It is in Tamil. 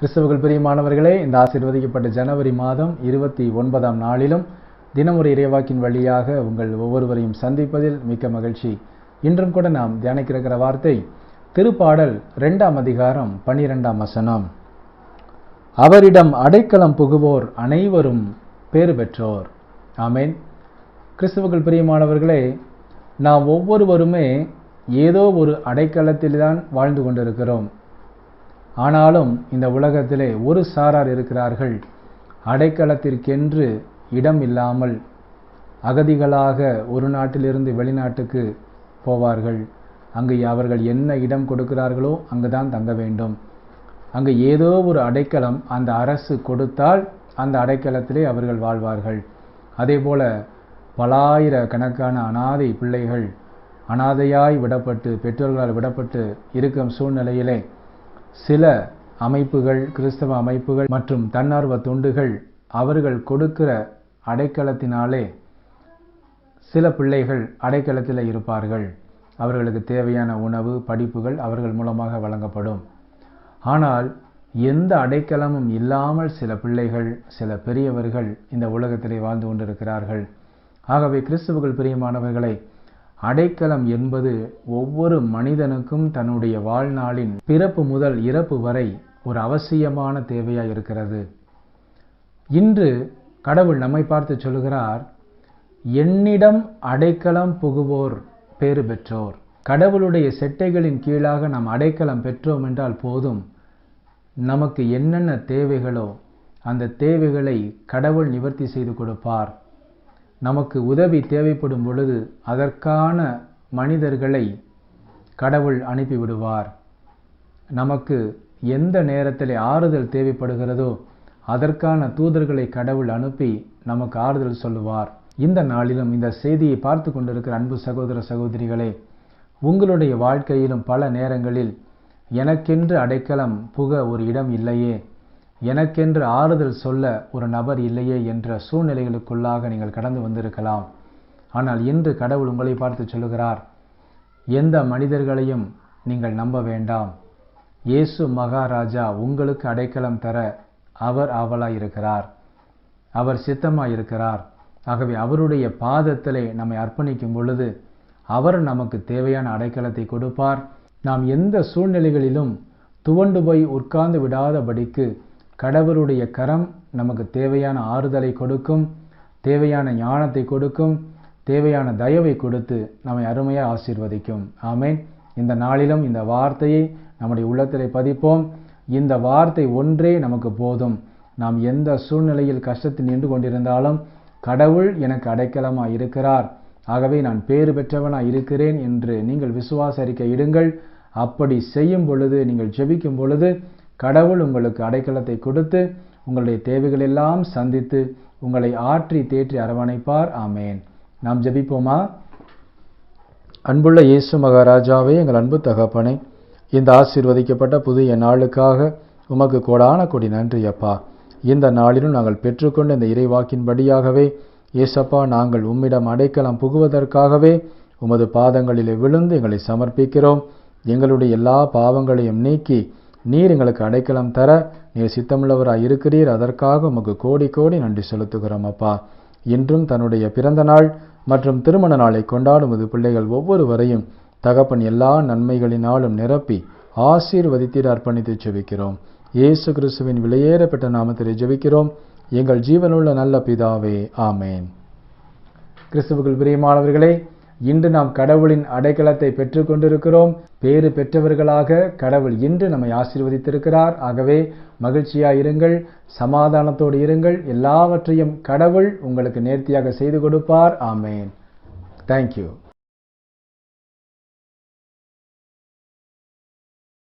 கிறிஸ்தவர்கள் பிரியமானவர்களே இந்த ஆசீர்வதிக்கப்பட்ட ஜனவரி மாதம் இருபத்தி ஒன்பதாம் நாளிலும் தினமுறை இறைவாக்கின் வழியாக உங்கள் ஒவ்வொருவரையும் சந்திப்பதில் மிக்க மகிழ்ச்சி. இன்றும் கூட நாம் தியானிக்கிறக்கிற வார்த்தை திருப்பாடல் ரெண்டாம் அதிகாரம் பனிரெண்டாம் வசனம். அவரிடம் அடைக்கலம் புகுவோர் அனைவரும் பேறு பெற்றோர். ஆமேன். கிறிஸ்தவர்கள் பிரியமானவர்களே நாம் ஒவ்வொருவருமே ஏதோ ஒரு அடைக்கலத்தில்தான் வாழ்ந்து கொண்டிருக்கிறோம். ஆனாலும் இந்த உலகத்திலே ஒரு சாரார் இருக்கிறார்கள். அடைக்கலத்திற்கென்று இடம் இல்லாமல் அகதிகளாக ஒரு நாட்டிலிருந்து வெளிநாட்டுக்கு போவார்கள். அங்கு அவர்கள் என்ன இடம் கொடுக்கிறார்களோ அங்குதான் தங்க வேண்டும். அங்கு ஏதோ ஒரு அடைக்கலம் அந்த அரசு கொடுத்தால் அந்த அடைக்கலத்திலே அவர்கள் வாழ்வார்கள். அதேபோல பலாயிர கணக்கான அனாதை பிள்ளைகள் அனாதையாய் விடப்பட்டு பெற்றோர்களால் விடப்பட்டு இருக்கும் சூழ்நிலையிலே சில அமைப்புகள் கிறிஸ்தவ அமைப்புகள் மற்றும் தன்னார்வ தொண்டுகள் அவர்கள் கொடுக்கிற அடைக்கலத்தினாலே சில பிள்ளைகள் அடைக்கலத்தில் இருப்பார்கள். அவர்களுக்கு தேவையான உணவு படிப்புகள் அவர்கள் மூலமாக வழங்கப்படும். ஆனால் எந்த அடைக்கலமும் இல்லாமல் சில பிள்ளைகள் சில பெரியவர்கள் இந்த உலகத்திலே வாழ்ந்து கொண்டிருக்கிறார்கள். ஆகவே கிறிஸ்துவர்கள் பிரியமானவர்களை அடைக்கலம் என்பது ஒவ்வொரு மனிதனுக்கும் தன்னுடைய வாழ்நாளின் பிறப்பு முதல் இறப்பு வரை ஒரு அவசியமான தேவையாக இருக்கிறது. இன்று கடவுள் நம்மை பார்த்து சொல்கிறார் என்னிடம் அடைக்கலம் புகுவோர் பேறு பெற்றோர். கடவுளுடைய செட்டைகளின் கீழாக நாம் அடைக்கலம் பெற்றோம் என்றால் போதும். நமக்கு என்னென்ன தேவைகளோ அந்த தேவைகளை கடவுள் நிவர்த்தி செய்து கொடுப்பார். நமக்கு உதவி தேவைப்படும் பொழுது அதற்கான மனிதர்களை கடவுள் அனுப்பிவிடுவார். நமக்கு எந்த நேரத்தில் ஆறுதல் தேவைப்படுகிறதோ அதற்கான தூதர்களை கடவுள் அனுப்பி நமக்கு ஆறுதல் சொல்லுவார். இந்த நாளிலும் இந்த செய்தியை பார்த்து கொண்டிருக்கிற அன்பு சகோதர சகோதரிகளே உங்களுடைய வாழ்க்கையிலும் பல நேரங்களில் எனக்கென்று அடைக்கலம் புக ஒரு இடம் இல்லையே. எனக்கென்று ஆறுதல் சொல்ல ஒரு நபர் இல்லையே என்ற சூழ்நிலைகளுக்குள்ளாக நீங்கள் கடந்து வந்திருக்கலாம். ஆனால் இன்று கடவுள் உங்களை பார்த்து சொல்லுகிறார் எந்த மனிதர்களையும் நீங்கள் நம்ப வேண்டாம். இயேசு மகாராஜா உங்களுக்கு அடைக்கலம் தர அவர் ஆவலாய் இருக்கிறார் அவர் சித்தமாக இருக்கிறார் ஆகவே அவருடைய பாதத்திலே நம்மை அர்ப்பணிக்கும் பொழுது அவர் நமக்கு தேவையான அடைக்கலத்தை கொடுப்பார். நாம் எந்த சூழ்நிலைகளிலும் துவண்டு போய் உட்கார்ந்து விடாதபடிக்கு கடவுளுடைய கரம் நமக்கு தேவையான ஆறுதலை கொடுக்கும் தேவையான ஞானத்தை கொடுக்கும் தேவையான தயவை கொடுத்து நம்மை அருமையாக ஆசீர்வதிக்கும். ஆமேன். இந்த நாளிலும் இந்த வார்த்தையை நம்முடைய உள்ளத்திலே பதிப்போம். இந்த வார்த்தை ஒன்றே நமக்கு போதும். நாம் எந்த சூழ்நிலையில் கஷ்டத்தில் நின்று கொண்டிருந்தாலும் கடவுள் எனக்கு அடைக்கலமாக இருக்கிறார். ஆகவே நான் பேறு பெற்றவனாக இருக்கிறேன் என்று நீங்கள் விசுவாச அறிக்கை இடுங்கள். அப்படி செய்யும் பொழுது நீங்கள் ஜெபிக்கும் பொழுது கடவுள் உங்களுக்கு அடைக்கலத்தை கொடுத்து உங்களுடைய தேவைகள் எல்லாம் சந்தித்து உங்களை ஆற்றி தேற்றி அரவணைப்பார். ஆமேன். நாம் ஜெபிப்போமா? அன்புள்ள இயேசு மகாராஜாவே எங்கள் அன்பு தகப்பனை இந்த ஆசீர்வதிக்கப்பட்ட புதிய நாளுக்காக உமக்கு கோடான கொடி நன்றி அப்பா. இந்த நாளிலும் நாங்கள் பெற்றுக்கொண்ட இந்த இறைவாக்கின்படியாகவே ஏசப்பா நாங்கள் உம்மிடம் அடைக்கலம் புகுவதற்காகவே உமது பாதங்களிலே விழுந்து எங்களை சமர்ப்பிக்கிறோம். எங்களுடைய எல்லா பாவங்களையும் நீக்கி நீர் எங்களுக்கு அடைக்கலம் தர நீர் சித்தமுள்ளவராய் இருக்கிறீர். அதற்காக உமக்கு கோடி கோடி நன்றி செலுத்துகிறோம் அப்பா. இன்றும் தன்னுடைய பிறந்த நாள் மற்றும் திருமண நாளை கொண்டாடும் இது பிள்ளைகள் ஒவ்வொருவரையும் தகப்பன் எல்லா நன்மைகளினாலும் நிரப்பி ஆசீர்வதித்தீர் அர்ப்பணித்து ஜெபிக்கிறோம். இயேசு கிறிஸ்துவின் விலையேறப்பட்ட நாமத்திலே ஜெபிக்கிறோம். எங்கள் ஜீவனுள்ள நல்ல பிதாவே ஆமேன். கிறிஸ்துவுக்குள் பிரியமானவர்களே இன்று நாம் கடவுளின் அடைக்கலத்தை பெற்றுக்கொண்டிருக்கிறோம். பேறு பெற்றவர்களாக கடவுள் இன்று நம்மை ஆசீர்வதித்திருக்கிறார். ஆகவே மகிழ்ச்சியாக இருங்கள் சமாதானத்தோடு இருங்கள். எல்லாவற்றையும் கடவுள் உங்களுக்கு நேர்த்தியாக செய்து கொடுப்பார். ஆமேன். தேங்க்யூ